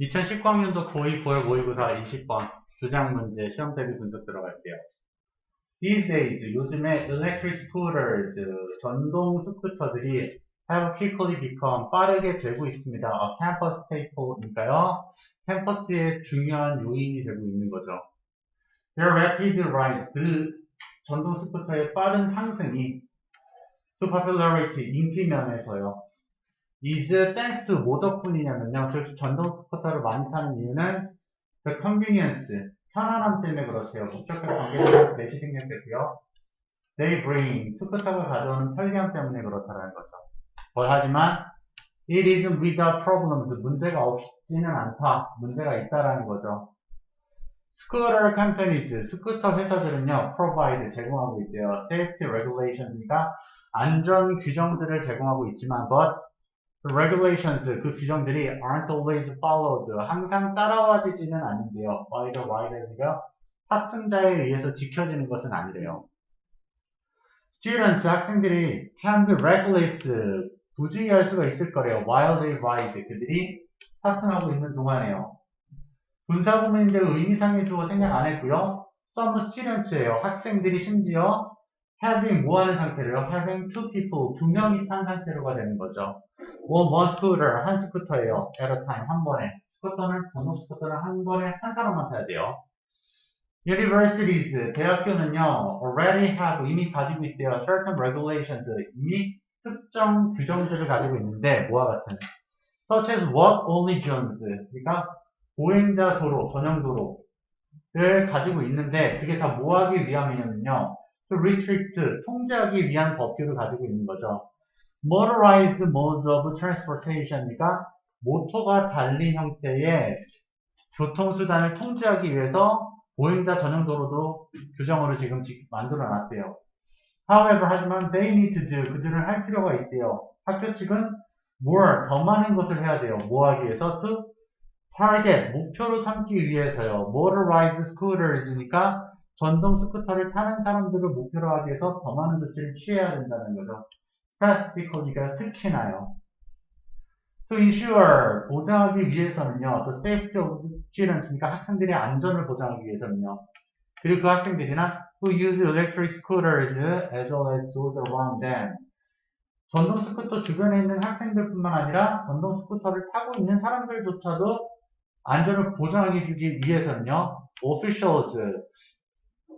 2019학년도 고2 9월 모의고사 20번 주장 문제 시험 대비 분석 들어갈게요. These days, 요즘에 electric scooters, 전동 스쿠터들이 have quickly become 빠르게 되고 있습니다. A campus staple니까요. 캠퍼스의 중요한 요인이 되고 있는 거죠. Their rapid rise, 그 전동 스쿠터의 빠른 상승이 to popularity, 인기 면에서요. Is thanks to 뭐 덕분이냐면요. 그 전동 스쿠터를 많이 타는 이유는 the convenience, 편안함 때문에 그렇대요. 목적격 관계가 대시 생략되고요. They bring, 스쿠터가 가져오는 편리함 때문에 그렇다는 거죠. 뭘 하지만 it isn't without problems, 문제가 없지는 않다. 문제가 있다라는 거죠. 스쿠터 컴퍼니즈, 스쿠터 회사들은요, provide, 제공하고 있대요. safety regulations니까 안전 규정들을 제공하고 있지만, but the regulations, 그 규정들이 aren't always followed, 항상 따라와지지는 않는데요. by the riders,가 탑승자에 의해서 지켜지는 것은 아니래요. students, 학생들이 can be reckless, 부주의 할 수가 있을 거래요. while they ride, 그들이 탑승하고 있는 동안에요. 분사 구문인데 의미상의 주어 생략 안 했고요. some students예요. 학생들이 심지어 having 뭐 하는 상태로요? having two people, 두 명이 탄 상태로가 되는 거죠. one, one scooter, 한 스쿠터예요. at a time, 한 번에. 스쿠터는, 전동 스쿠터는 한 번에 한 사람만 타야 돼요. universities, 대학교는요, already have, 이미 가지고 있대요. certain regulations, 이미 특정 규정들을 가지고 있는데, 뭐와 같은. such as what only zones, 그러니까 보행자 도로, 전용 도로를 가지고 있는데, 그게 다 뭐 하기 위함이냐면요, restrict, 통제하기 위한 법규를 가지고 있는 거죠. motorized modes of transportation이니까 모터가 달린 형태의 교통수단을 통제하기 위해서 보행자 전용 도로도 규정으로 지금 지- 만들어 놨대요. However, 하지만 they need to do, 그들은 할 필요가 있대요. 학교 측은 more, 더 많은 것을 해야 돼요. 뭐 하기 위해서? to target, 목표로 삼기 위해서요. motorized scooters니까 전동 스쿠터를 타는 사람들을 목표로 하기 위해서 더 많은 조치를 취해야 된다는 거죠. specifically가 특히나요. To ensure, 보장하기 위해서는요. The safety of the students니까 학생들의 안전을 보장하기 위해서는요. 그리고 그 학생들이나 who use electric scooters as well as those around them. 전동 스쿠터 주변에 있는 학생들뿐만 아니라 전동 스쿠터를 타고 있는 사람들조차도 안전을 보장하기 위해서는요. officials,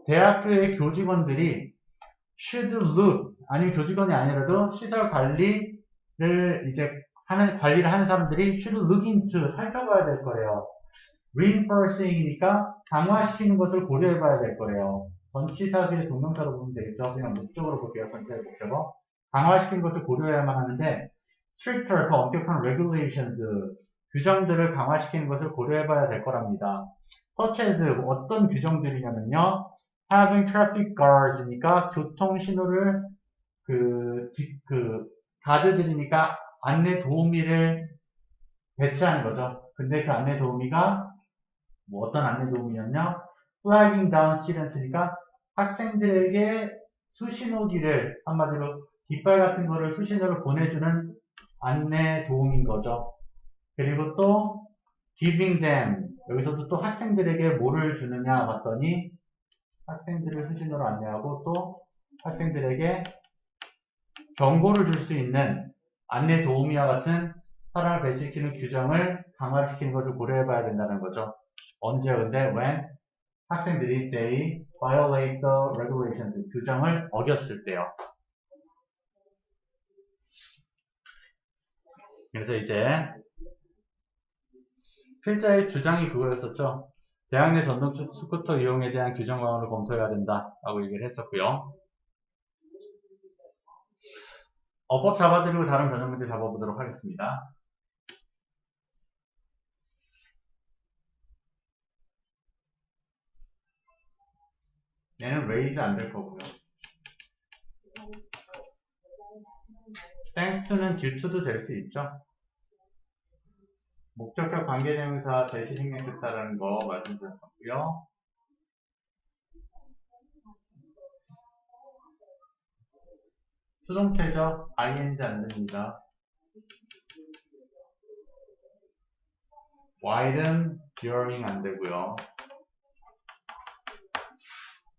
대학교의 교직원들이 should look, 아니면 교직원이 아니라도 시설 관리를 이제 하는, 관리를 하는 사람들이 should look into, 살펴봐야 될 거래요. reinforcing이니까 강화시키는 것을 고려해 봐야 될 거래요. 전치사들의 동명사로 보면 되겠죠. 그냥 목적으로 볼게요. 전체의 목적어. 강화시키는 것을 고려해야만 하는데, stricter, 더 엄격한 regulations, 규정들을 강화시키는 것을 고려해 봐야 될 거랍니다. such as, 어떤 규정들이냐면요. Having traffic guards니까 교통 신호를 그, 지- 그, 가드들이니까 안내 도우미를 배치하는 거죠. 근데 그 안내 도우미가 뭐 어떤 안내 도우미였냐? flagging down students니까 학생들에게 수신호기를 한마디로 깃발 같은 거를 수신호를 보내주는 안내 도움인 거죠. 그리고 또 giving them 여기서도 또 학생들에게 뭐를 주느냐 봤더니 학생들을 수신호로 안내하고 또 학생들에게 경고를 줄 수 있는 안내 도우미와 같은 사람을 배치시키는 규정을 강화시키는 것을 고려해 봐야 된다는 거죠. 언제 근데 when 학생들이 they violate the regulations 규정을 어겼을 때요. 그래서 이제 필자의 주장이 그거였었죠. 대학 내 전동 스- 스쿠터 이용에 대한 규정 강화를 검토해야 된다 라고 얘기를 했었고요. 어법 잡아드리고 다른 변형 문제 잡아보도록 하겠습니다. 얘는 raise 안될 거고요. thanks to는 due to도 될 수 있죠. 목적격 관계대명사 대시 생략했다라는 거 말씀드렸었고요. 수동태죠. ing 안 됩니다. while은 during 안 되고요.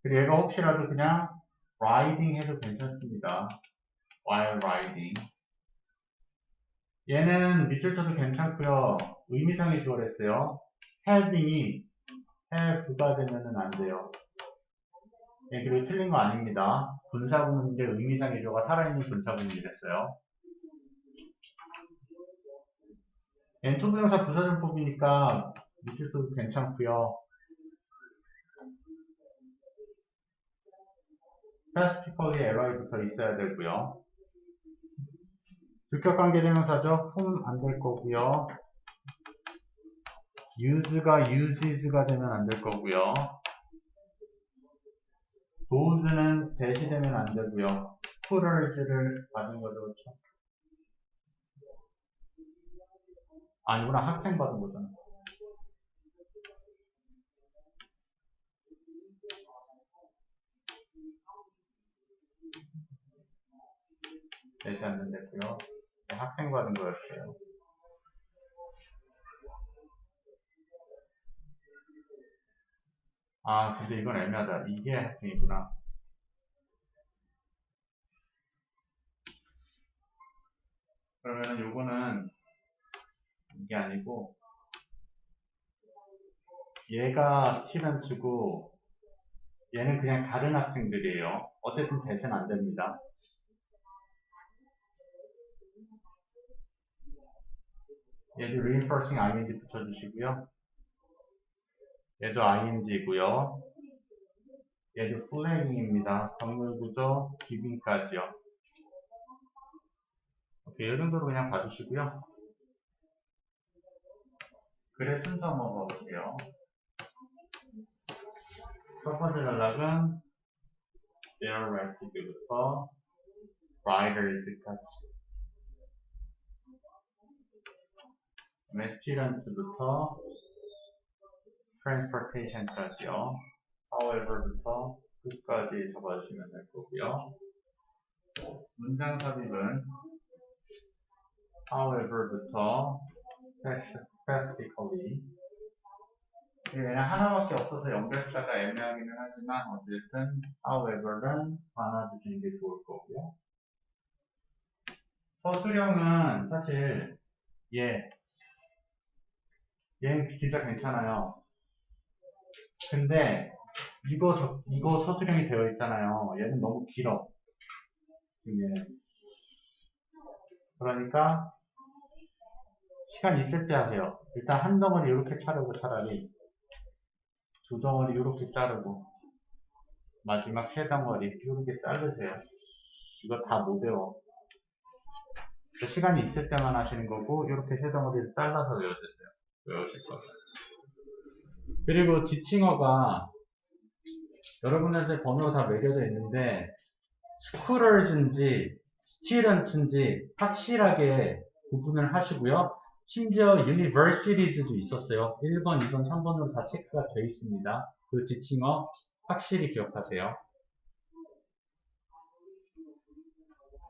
그리고 얘가 혹시라도 그냥 riding 해도 괜찮습니다. while riding. 얘는 밑줄 쳐도 괜찮고요. 의미상의 주어를 했어요. having이 have가 되면은 안 돼요. 예, 그리고 틀린 거 아닙니다. 분사구문인데 의미상의 주어가 살아있는 분사구문이 됐어요. N2부정사 부사전법이니까 밑줄 쳐도 괜찮고요. specifically li부터 있어야 되고요. 주격관계대명사죠. whom 안될 거고요. use가 uses가 되면 안 될 거고요. does는 대시되면 안 되고요. plurals를 받은 거죠. 그렇죠? 아니구나. 학생 받은 거잖아. 대시 안 된다고요. 네, 학생 받은 거였어요. 아, 근데 이건 애매하다. 이게 학생이구나. 그러면은 요거는 이게 아니고 얘가 스튜던트고 얘는 그냥 다른 학생들이에요. 어쨌든 대체는 안 됩니다. 얘도 reinforcing ing 붙여주시고요. 얘도 ing고요. 얘도 flagging입니다. 정물구조 giving까지요. 오케이, 이 정도로 그냥 봐주시고요. 글의 순서 한번 봐볼게요. 첫 번째 전락은 theoretic부터 writers까지 students부터 transportation까지요. however부터 끝까지 잡아주시면 될 거고요. 문장 삽입은 however부터 specifically 얘는 하나밖에 없어서 연결사가 애매하기는 하지만 어쨌든 however는 받아주시는 게 좋을 거고요. 서술형은 사실 얘 얘는 진짜 괜찮아요. 근데 이거 저- 이거 서술형이 되어 있잖아요. 얘는 너무 길어. 얘는 그러니까 시간 있을 때 하세요. 일단 한 덩어리 이렇게 자르고 차라리 두 덩어리 이렇게 자르고 마지막 세 덩어리 이렇게 자르세요. 이거 다 못 외워. 그 시간이 있을 때만 하시는 거고 이렇게 세 덩어리를 잘라서 외워주세요. 외우실 거예요. 그리고 지칭어가 여러분한테 번호가 다 매겨져 있는데 스쿨을든지 스튜던트인지 확실하게 구분을 하시고요. 심지어 universities도 있었어요. 1번, 2번, 3번으로 다 체크가 되어 있습니다. 그 지칭어 확실히 기억하세요.